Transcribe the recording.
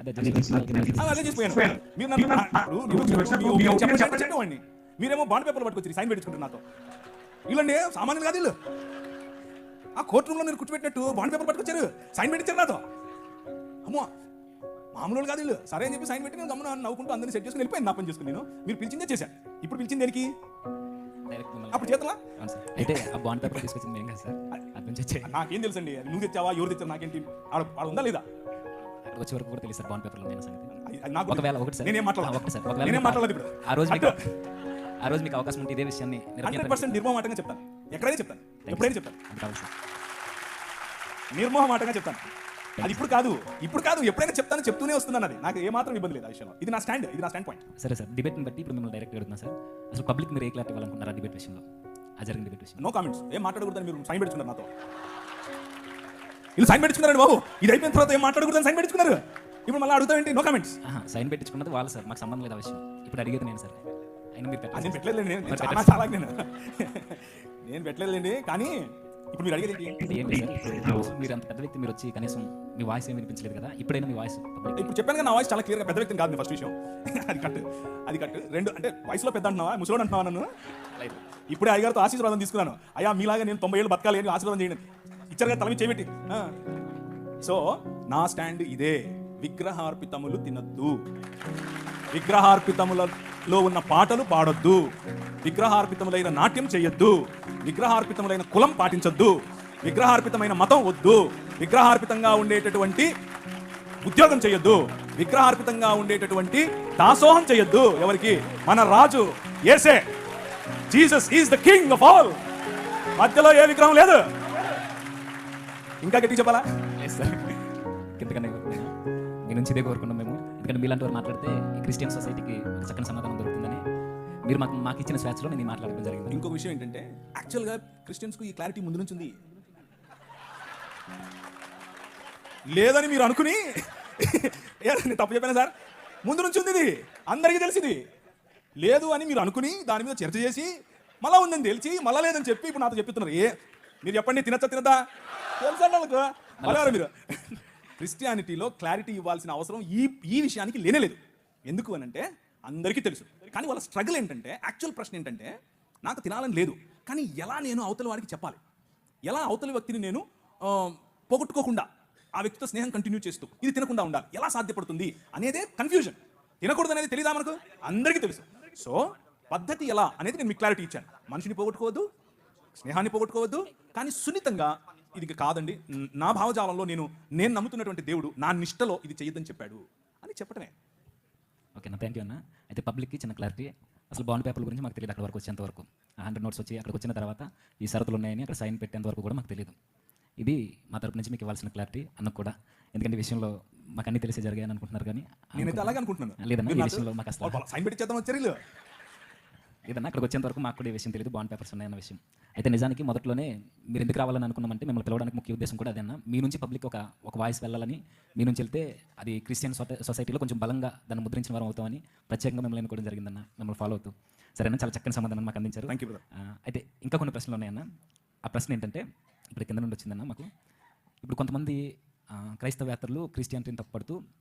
అదే మీరు చెప్పండి మీరేమో బాండ్ పేపర్లు పట్టుకొచ్చి సైన్ పెట్టించుకుంటారు నాతో. సామాన్యులు కాదు వీళ్ళు. ఆ కోర్టు రూమ్లో మీరు కూర్చోబెట్టినట్టు బాండ్ పేపర్ పట్టుకొచ్చారు. సైన్ పెట్టించారు నాతో. అమ్మో మామూలు కాదు వీళ్ళు. సరే అని చెప్పి సైన్ పెట్టి నేను గమ్మున నవ్వుకుంటూ అందరిని సెట్ చేసుకుని వెళ్ళిపోయాను నా పని చేసుకుని నేను. మీరు పిలిచిందే చేశాను. ఇప్పుడు పిలిచింది దేనికి? అప్పుడు చేతలా? అవును సార్. అయితే ఆ బాండ్ పేపర్ తీసుకొచ్చింది కదా సార్. నుంచి నాకేం తెలుసండి? అది నువ్వు తెచ్చావా? ఎవరు తెచ్చారు? నాకేంటి? ఆడ ఉందా లేదా? అక్కడ వచ్చే వరకు కూడా తెలియదు సార్ బాండ్ పేపర్లో సంగతి. ఒకవేళ ఒకటి సార్. నేనేం ఒకటి సార్. ఒకవేళ మాట్లాడలేదు ఇప్పుడు. ఆ రోజు మీకు. ఆ రోజు మీకు అవకాశం ఉంటే ఇదే విషయాన్ని హండ్రెడ్ నిరభ్యంతరంగా- పర్సెంట్ నిర్మోహమాటంగా చెప్తాను. ఎక్కడైనా చెప్తాను. ఎప్పుడైనా చెప్తాను. నిర్మోహమాటంగా చెప్తాను. అది ఇప్పుడు కాదు. ఇప్పుడు కాదు. ఎప్పుడైనా చెప్తాను చెప్తూనే వస్తున్నాను అది. నాకు ఏమాత్రం ఇబ్బంది లేదు ఆ విషయంలో. ఇది నా స్టాండ్ ఇది నా స్టాండ్ పాయింట్ సరే సార్. డిబేట్ని బట్టి ఇప్పుడు మిమ్మల్ని డైరెక్ట్ అడుగుతున్నా సార్ అసలు పబ్లిక్ మీరు ఏ క్లారిటీ ఇవ్వాలనుకుంటున్నారా డిబేట్ విషయంలో? ఆ జరిగిన డిబేట్ విషయంలో. నో కామెంట్స్ ఏం మాట్లాడకూడదని మీరు సైన్ పెట్టుకున్నారు నాతో. వీళ్ళు సైన్ పెట్టుకున్నారండి బాబు. ఇది అయిపోయిన తర్వాత ఏం మాట్లాడకూడదని సైన్ పెట్టుకున్నారు ఇప్పుడు మళ్ళీ అడుగుతావేంటి నో కామెంట్స్ సైన్ పెట్టించుకున్నది వాళ్ళు సార్. మాకు సంబంధం లేదు విషయం. ఇప్పుడు అడిగేది నేను సార్. అయినా మీరు నేను పెట్టలేదు నేను చాలా. చాలా నేను. నేను పెట్టలేదులేండి. కానీ ఇప్పుడు మీరు అడిగేది ఏంటి? మీరు అంత పెద్ద వ్యక్తి మీరు వచ్చి కనీసం మీ వాయిస్ ఏం వినిపించలేదు కదా? ఇప్పుడైనా మీ వాయిస్ ఇప్పుడు చెప్పాను కదా నా వాయిస్ చాలా క్లియర్గా పెద్ద వ్యక్తిని కాదు ఫస్ట్ విషయం. అది కట్టు అది కట్టు రెండు అంటే వయసులో పెద్ద అంటున్నావా? ముసలోడు అంటున్నావా నన్ను? ఇప్పుడే అయ్యగారితో ఆశీర్వాదం తీసుకున్నాను. అయ్యా మీలాగా నేను తొంభై ఏళ్ళు బతకాలి అని ఆశీర్వాదం చేయండి. ఇచ్చారు కదా తల మీద చేయబెట్టి సో నా స్టాండ్ ఇదే. విగ్రహార్పితములు తినద్దు. విగ్రహార్పితములలో ఉన్న పాటలు పాడొద్దు. విగ్రహార్పితములైన నాట్యం చేయొద్దు విగ్రహార్పితములైన కులం పాటించొద్దు. విగ్రహార్పితమైన మతం వద్దు. విగ్రహార్పితంగా ఉండేటటువంటి ఉద్యోగం చేయొద్దు విగ్రహార్పితంగా ఉండేటటువంటి దాసోహం చేయొద్దు ఎవరికి? మన రాజు ఏసే Jesus is the king of all. మధ్యలో ఏ విగ్రహం లేదు. ఇంకా గట్టి చెప్పాలా? లేదు సార్ కిందకనే మీ నుంచి ఇదే కోరుకున్నాం మేము. ఎందుకంటే మీలాంటి వారు మాట్లాడితే ఈ క్రిస్టియన్ సొసైటీకి చక్కని సమాధానం దొరుకుతుందని మీరు మాకు మాకు ఇచ్చిన స్వేచ్ఛలో నేను మాట్లాడడం జరిగింది. ఇంకో విషయం ఏంటంటే యాక్చువల్గా క్రిస్టియన్స్కు ఈ క్లారిటీ ముందు నుంచి ఉంది. లేదని మీరు అనుకుని నేను తప్పు చెప్పాను సార్ ముందు నుంచి ఉంది ఇది. అందరికీ తెలిసింది లేదు అని మీరు అనుకుని దాని మీద చర్చ చేసి మళ్ళా ఉందని తెలిసి మళ్ళా లేదని చెప్పి ఇప్పుడు నాతో చెప్తున్నారు. ఏ మీరు చెప్పండి తినచ్చా తినదా తెలుసండి వాళ్ళకు మీరు. క్రిస్టియానిటీలో క్లారిటీ ఇవ్వాల్సిన అవసరం ఈ ఈ విషయానికి లేనే లేదు. ఎందుకు అని అంటే అందరికీ తెలుసు. కానీ వాళ్ళ స్ట్రగుల్ ఏంటంటే యాక్చువల్ ప్రశ్న ఏంటంటే నాకు తినాలని లేదు. కానీ ఎలా నేను అవతల వాడికి చెప్పాలి? ఎలా అవతలి వ్యక్తిని నేను పోగొట్టుకోకుండా ఆ వ్యక్తితో స్నేహం కంటిన్యూ చేస్తూ ఇది తినకుండా ఉండాలి? ఎలా సాధ్యపడుతుంది అనేదే కన్ఫ్యూజన్ తినకూడదు అనేది తెలియదా మనకు? అందరికీ తెలుసు. సో పద్ధతి ఎలా అనేది నేను మీకు క్లారిటీ ఇచ్చాను. మనిషిని పోగొట్టుకోవద్దు స్నేహాన్ని పోగొట్టుకోవద్దు కానీ సున్నితంగా ఇది కాదండి. న- నా భావజాలంలో నేను నేను నమ్ముతున్నటువంటి దేవుడు నా నిష్టలో ఇది చేయొద్దని చెప్పాడు అని చెప్పటమే. ఓకేనా థ్యాంక్ యూ అన్న. అయితే పబ్లిక్కి చిన్న క్లారిటీ. అసలు బాండ్ పేపర్ల గురించి మాకు తెలియదు అక్కడ వరకు వచ్చేంత వరకు. హండ్రెడ్ నోట్స్ వచ్చి అక్కడికి వచ్చిన తర్వాత ఈ షరతులు ఉన్నాయని అక్కడ సైన్ పెట్టేంత వరకు కూడా మాకు తెలియదు. ఇది మా తరపు నుంచి మీకు ఇవ్వాల్సిన క్లారిటీ అన్నకు కూడా. ఎందుకంటే ఈ విషయంలో మాకు అన్ని తెలిసే జరిగాయని అనుకుంటున్నారు కానీ నేనైతే అలాగే అనుకుంటున్నాను. లేదన్నా ఈ విషయంలో మాకు అసలు సైన్ పెట్టి చేద్దాం వచ్చారు ఏదన్నా అక్కడికి వచ్చేంత వరకు మాకు కూడా ఈ విషయం తెలియదు బాండ్ పేపర్స్ ఉన్నాయన్న విషయం. అయితే నిజానికి మొదట్లోనే మీరు ఎందుకు రావాలని అనుకున్నామంటే మిమ్మల్ని పిలవడానికి ముఖ్య ఉద్దేశం కూడా అదేనా? మీ నుంచి పబ్లిక్ ఒక ఒక వాయిస్ వెళ్ళాలని మీ నుంచి వెళ్తే అది క్రిస్టియన్ సొసై- సొసైటీలో కొంచెం బలంగా దాన్ని ముద్రించిన వారం అవుతామని ప్రత్యేకంగా మిమ్మల్ని ఎన్నుకోవడం జరిగిందన్న మిమ్మల్ని ఫాలో అవుతూ. సరేనా? చాలా చక్కని సమాధానం మాకు అందించారు. Brother. ఆ, అయితే ఇంకా కొన్ని ప్రశ్నలు ఉన్నాయన్న. ఆ ప్రశ్న ఏంటంటే ఇప్పుడు కింద నుండి వచ్చిందన్న మాకు. ఇప్పుడు కొంతమంది క్రైస్తవేత్తలు క్రిస్టియానిటీని తప్పుపడుతూ